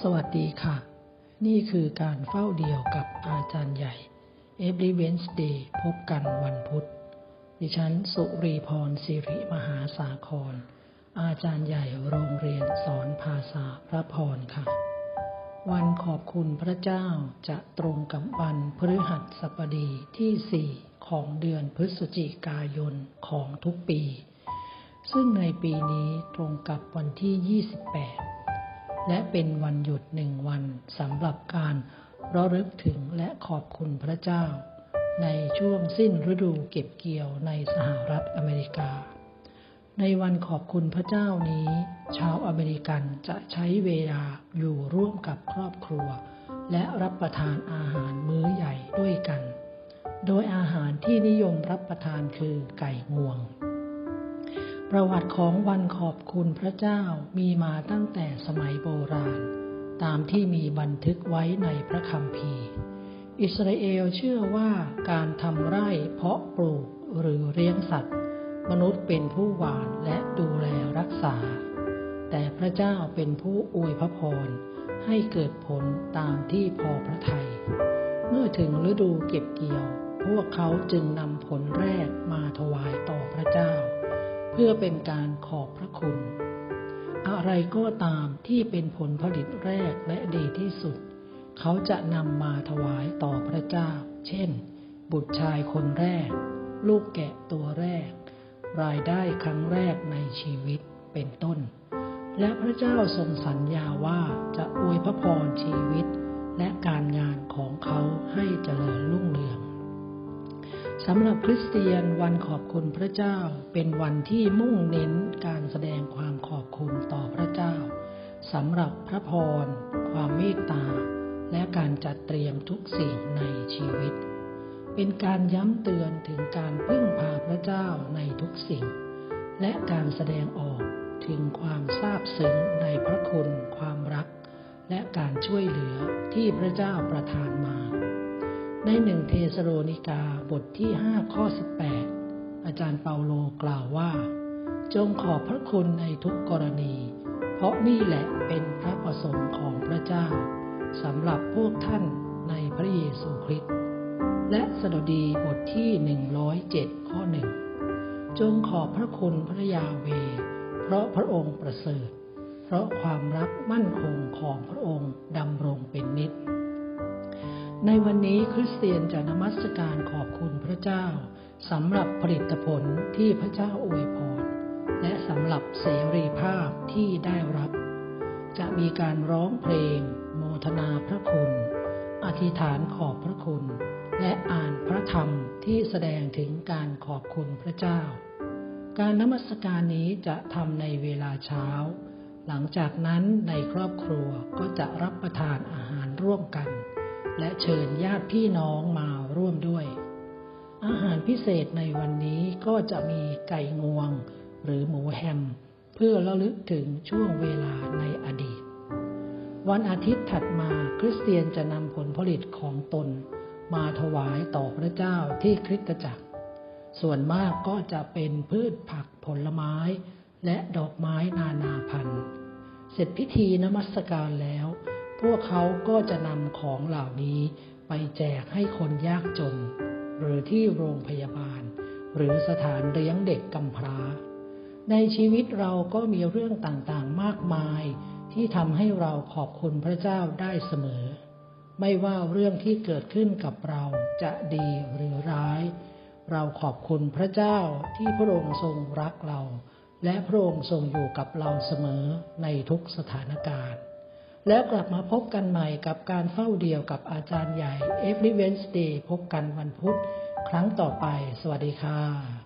สวัสดีค่ะ นี่คือการเฝ้าเดี่ยวกับอาจารย์ใหญ่ Every Wednesday พบกันวันพุธ ดิฉันสุรีพรสิริมหาสาคร อาจารย์ใหญ่โรงเรียนสอนภาษาพระพรค่ะ วันขอบคุณพระเจ้าจะตรงกับวันพฤหัสบดีที่ 4 ของเดือนพฤศจิกายนของทุกปี ซึ่งในปีนี้ตรงกับวันที่ 28 และเป็นวันหยุดหนึ่งวันสำหรับการระลึกถึงและขอบคุณพระเจ้า ในช่วงสิ้นฤดูเก็บเกี่ยวในสหรัฐอเมริกา ในวันขอบคุณพระเจ้านี้ ชาวอเมริกันจะใช้เวลาอยู่ร่วมกับครอบครัว และรับประทานอาหารมื้อใหญ่ด้วยกัน โดยอาหารที่นิยมรับประทานคือไก่งวง ประวัติของวันขอบคุณพระเจ้ามีมาตั้งแต่สมัยโบราณ ตามที่มีบันทึกไว้ในพระคัมภีร์ อิสราเอลเชื่อว่าการทำไร่เพาะปลูกหรือเลี้ยงสัตว์ มนุษย์เป็นผู้หวานและดูแลรักษา แต่พระเจ้าเป็นผู้อวยพระพรให้เกิดผลตามที่พอพระทยัย เมื่อถึงฤดูเก็บเกี่ยว พวกเขาจึงนำผลแรกมา เพื่อเป็นการขอบพระคุณ อะไรก็ตามที่เป็นผลผลิตแรกและดีที่สุด เขาจะนำมาถวายต่อพระเจ้า เช่น บุตรชายคนแรก ลูกแกะตัวแรก รายได้ครั้งแรกในชีวิตเป็นต้น และพระเจ้าทรงสัญญาว่าจะอวยพระพรชีวิต และการงานของเขาให้เจริญรุ่งเรือง สำหรับคริสเตียนวันขอบคุณพระเจ้า เป็นวันที่มุ่งเน้นการแสดงความขอบคุณต่อพระเจ้าสำหรับพระพร ความเมตตา และการจัดเตรียมทุกสิ่งในชีวิต เป็นการย้ำเตือนถึงการพึ่งพาพระเจ้าในทุกสิ่ง และการแสดงออกถึงความซาบซึ้งในพระคุณ ความรัก และการช่วยเหลือที่พระเจ้าประทานมา ในหนึ่งเทสโลนิกาบทที่5ข้อ18อาจารย์เปาโลกล่าวว่า จงขอบพระคุณในทุกกรณี เพราะนี่แหละเป็นพระประสงค์ของพระเจ้าสำหรับพวกท่านในพระเยซูคริสต์และสดุดีบทที่107ข้อหนึ่งจงขอบพระคุณพระยาเว เพราะพระองค์ประเสริฐ เพราะความรักมั่นคงของพระองค์ดำรงเป็นนิจ ในวันนี้คริสเตียนจะนมัสการขอบคุณพระเจ้าสำหรับผลิตผลที่พระเจ้าอวยพร และสำหรับเสรีภาพที่ได้รับ จะมีการร้องเพลง โมทนาพระคุณ อธิษฐานขอบพระคุณ และอ่านพระธรรมที่แสดงถึงการขอบคุณพระเจ้า การนมัสการนี้จะทำในเวลาเช้า หลังจากนั้นในครอบครัวก็จะรับประทานอาหารร่วมกัน และเชิญญาติพี่น้องมาร่วมด้วย อาหารพิเศษในวันนี้ก็จะมีไก่งวงหรือหมูแฮม เพื่อระลึกถึงช่วงเวลาในอดีต วันอาทิตย์ถัดมาคริสเตียนจะนำผลผลิตของตน มาถวายต่อพระเจ้าที่คริสตจักร ส่วนมากก็จะเป็นพืชผักผลไม้และดอกไม้นานาพันธุ์ เสร็จพิธีนมัสการแล้ว พวกเขาก็จะนำของเหล่านี้ไปแจกให้คนยากจน หรือที่โรงพยาบาล หรือสถานเลี้ยงเด็กกำพร้า ในชีวิตเราก็มีเรื่องต่างๆมากมายที่ทำให้เราขอบคุณพระเจ้าได้เสมอ ไม่ว่าเรื่องที่เกิดขึ้นกับเราจะดีหรือร้าย เราขอบคุณพระเจ้าที่พระองค์ทรงรักเรา และพระองค์ทรงอยู่กับเราเสมอในทุกสถานการณ์ แล้วกลับมาพบกันใหม่กับการเฝ้าเดียวกับอาจารย์ใหญ่ Every Wednesday พบกันวันพุธ ครั้งต่อไป สวัสดีค่ะ